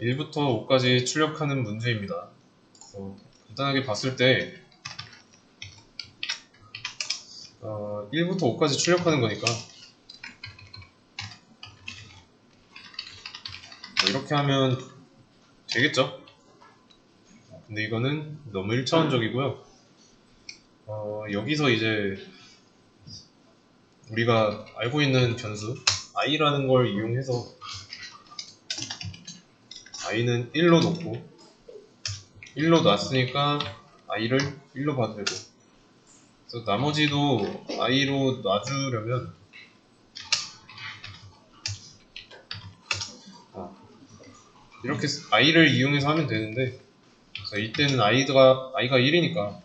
1부터 5까지 출력하는 문제입니다. 그래서 간단하게 봤을 때 어, 1부터 5까지 출력하는 거니까 뭐 이렇게 하면 되겠죠? 근데 이거는 너무 1차원적이고요. 어, 여기서 이제 우리가 알고 있는 변수 i라는 걸 이용해서 i는 1로 놓고 1로 놨으니까 i를 1로 봐도 되고. 그래서 나머지도 i로 놔주려면 어, 이렇게 쓰- i를 이용해서 하면 되는데 이때는 i가, i가 1이니까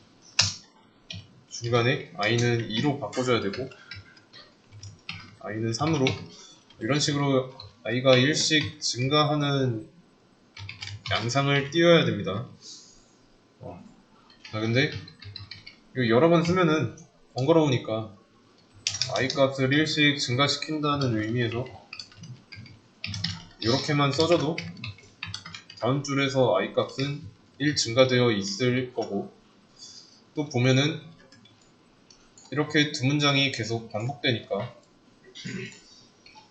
중간에 i는 2로 바꿔줘야 되고 i는 3으로. 이런 식으로 i가 1씩 증가하는 양상을 띄워야 됩니다. 어. 자, 근데 이거 여러 번 쓰면은 번거로우니까 i 값을 1씩 증가시킨다는 의미에서 이렇게만 써줘도 다음 줄에서 i 값은 1 증가되어 있을 거고 또 보면은 이렇게 두 문장이 계속 반복되니까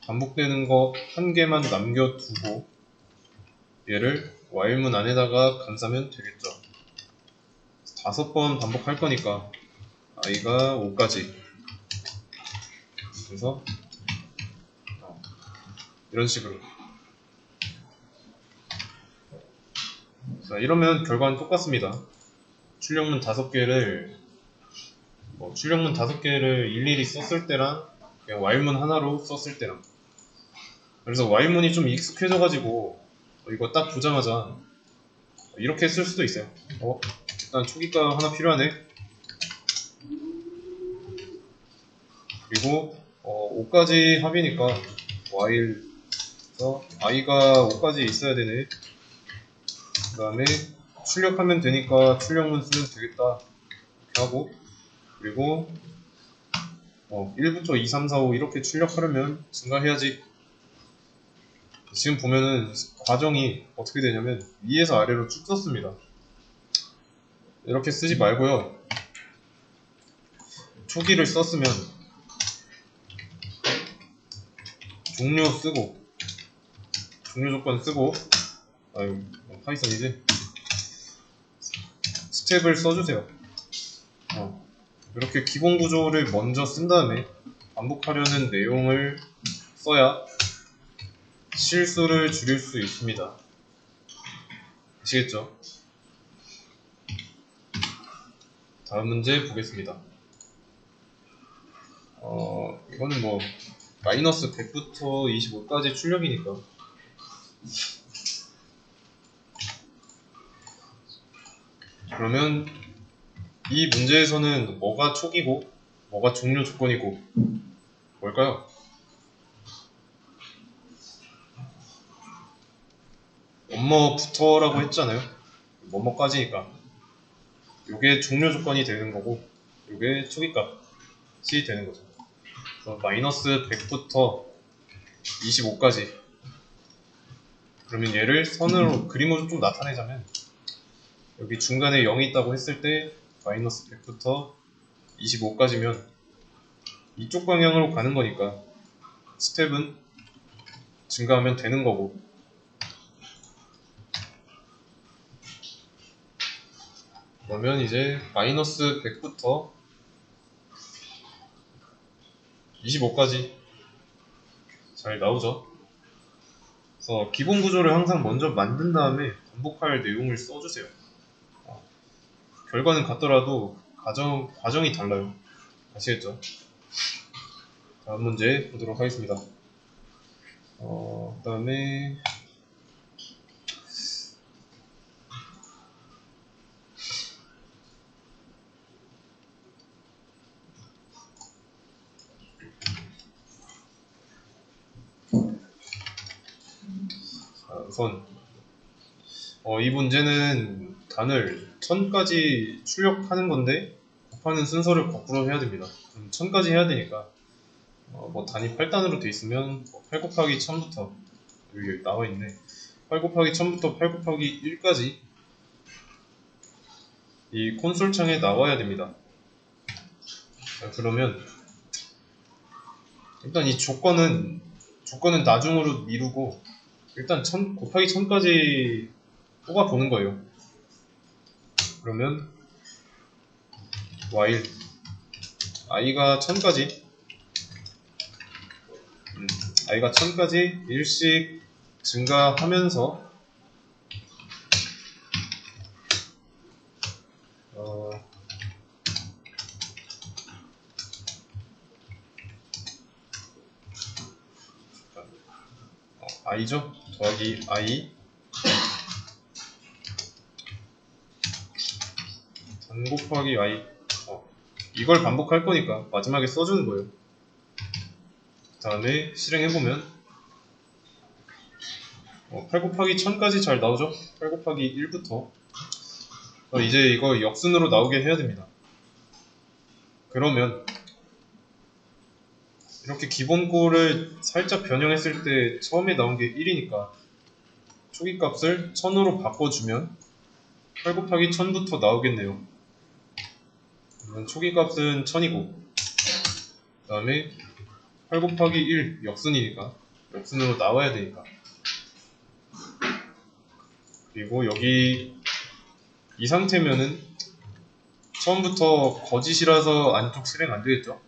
반복되는 거 한 개만 남겨두고 얘를 while문 안에다가 감싸면 되겠죠. 다섯 번 반복할 거니까 i가 5까지 그래서 어, 이런 식으로 자 이러면 결과는 똑같습니다. 출력문 다섯 개를 뭐 출력문 다섯 개를 일일이 썼을 때랑 그냥 while문 하나로 썼을 때랑 그래서 while문이 좀 익숙해져가지고 어, 이거 딱 보자마자 이렇게 쓸 수도 있어요. 어, 일단 초기가 하나 필요하네. 그리고 어, 5까지 합이니까 while에서 i가 5까지 있어야 되네. 그 다음에 출력하면 되니까 출력문 쓰면 되겠다. 이렇게 하고 그리고 어, 1부터 2, 3, 4, 5 이렇게 출력하려면 증가해야지. 지금 보면은 과정이 어떻게 되냐면 위에서 아래로 쭉 썼습니다. 이렇게 쓰지 말고요. 초기를 썼으면 종료 쓰고 종료 조건 쓰고 아유 파이썬이지 스텝을 써주세요. 어, 이렇게 기본 구조를 먼저 쓴 다음에 반복하려는 내용을 써야 실수를 줄일 수 있습니다. 아시겠죠? 다음 문제 보겠습니다. 어, 이거는 뭐 마이너스 100부터 25까지 출력이니까 그러면 이 문제에서는 뭐가 초기고 뭐가 종료 조건이고 뭘까요? 뭐뭐부터라고 했잖아요. 뭐뭐까지니까. 요게 종료 조건이 되는 거고, 요게 초기값이 되는 거죠. 그래서 마이너스 100부터 25까지. 그러면 얘를 선으로 그림으로 좀 나타내자면, 여기 중간에 0이 있다고 했을 때, 마이너스 100부터 25까지면, 이쪽 방향으로 가는 거니까, 스텝은 증가하면 되는 거고, 그러면 이제 마이너스 100부터 25까지 잘 나오죠. 그래서 기본 구조를 항상 먼저 만든 다음에 반복할 내용을 써주세요. 어, 결과는 같더라도 과정, 과정이 달라요. 아시겠죠? 다음 문제 보도록 하겠습니다. 어, 그 다음에 자, 우선 어, 이 문제는 단을 1000까지 출력하는 건데 곱하는 순서를 거꾸로 해야 됩니다. 그럼 1000까지 해야 되니까 어, 뭐 단이 8단으로 돼 있으면 뭐8 곱하기 1000부터 여기 나와 있네. 8 곱하기 1000부터 8 곱하기 1까지 이 콘솔 창에 나와야 됩니다. 자, 그러면 일단 이 조건은 조건은 나중으로 미루고 일단 1000 곱하기 1000까지 뽑아 보는 거예요. 그러면 while i가 1000까지 음, i가 1000까지 일씩 증가하면서 어, 어, i죠? 더하기 i 단 곱하기 i 어, 이걸 반복할 거니까 마지막에 써주는 거예요. 그 다음에 실행해보면 어, 8 곱하기 1000까지 잘 나오죠? 8 곱하기 1부터 어, 이제 이거 역순으로 나오게 해야 됩니다. 그러면 이렇게 기본꼴을 살짝 변형했을 때 처음에 나온 게 1이니까 초기 값을 1000으로 바꿔주면 8 곱하기 1000부터 나오겠네요. 그러면 초기 값은 1000이고 그 다음에 8 곱하기 1 역순이니까 역순으로 나와야 되니까 그리고 여기 이 상태면은 처음부터 거짓이라서 안쪽 실행 안 되겠죠?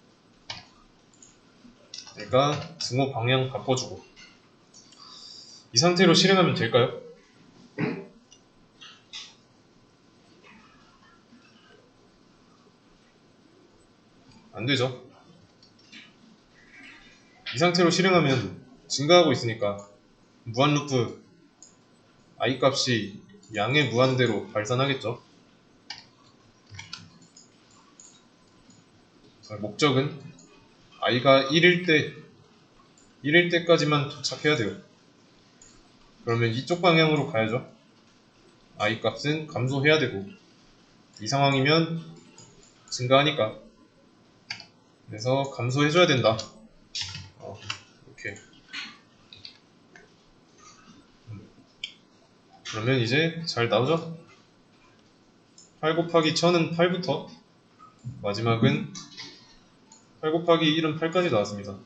그러니까 등호 방향 바꿔주고 이 상태로 실행하면 될까요? 안 되죠. 이 상태로 실행하면 증가하고 있으니까 무한 루프 i 값이 양의 무한대로 발산하겠죠. 자, 목적은 i가 1일 때 1일 때까지만 도착해야 돼요. 그러면 이쪽 방향으로 가야죠. i 값은 감소해야 되고 이 상황이면 증가하니까 그래서 감소해줘야 된다. 어, 이렇게 그러면 이제 잘 나오죠? 8 곱하기 1000은 8부터 마지막은 8 곱하기 1은 8까지 나왔습니다.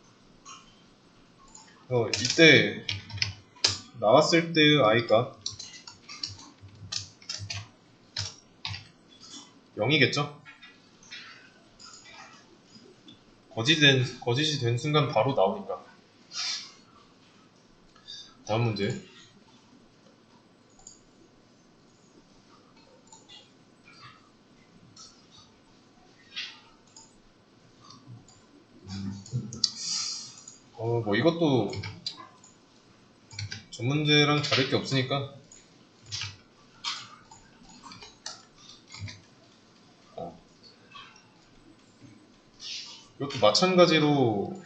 어, 이때 나왔을 때의 i가 0이겠죠? 거짓이 된, 거짓이 된 순간 바로 나오니까. 다음 문제. 어, 뭐 이것도 전 문제랑 다를 게 없으니까 어. 이것도 마찬가지로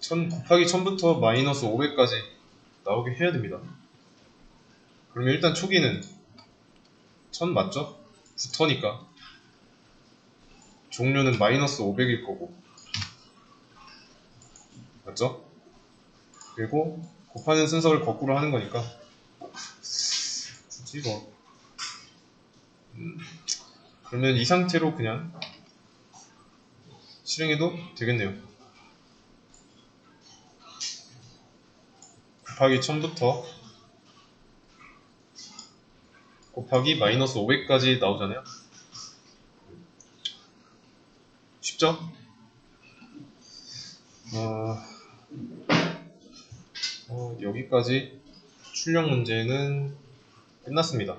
1000 곱하기 1000부터 마이너스 500까지 나오게 해야 됩니다. 그러면 일단 초기는 1000 맞죠? 부터니까 종료는 마이너스 500일 거고. 맞죠? 그리고 곱하는 순서를 거꾸로 하는 거니까. 굳이 뭐. 음, 그러면 이 상태로 그냥 실행해도 되겠네요. 곱하기 1000부터 곱하기 마이너스 500까지 나오잖아요 쉽죠? 어, 어, 여기까지 출력 문제는 끝났습니다.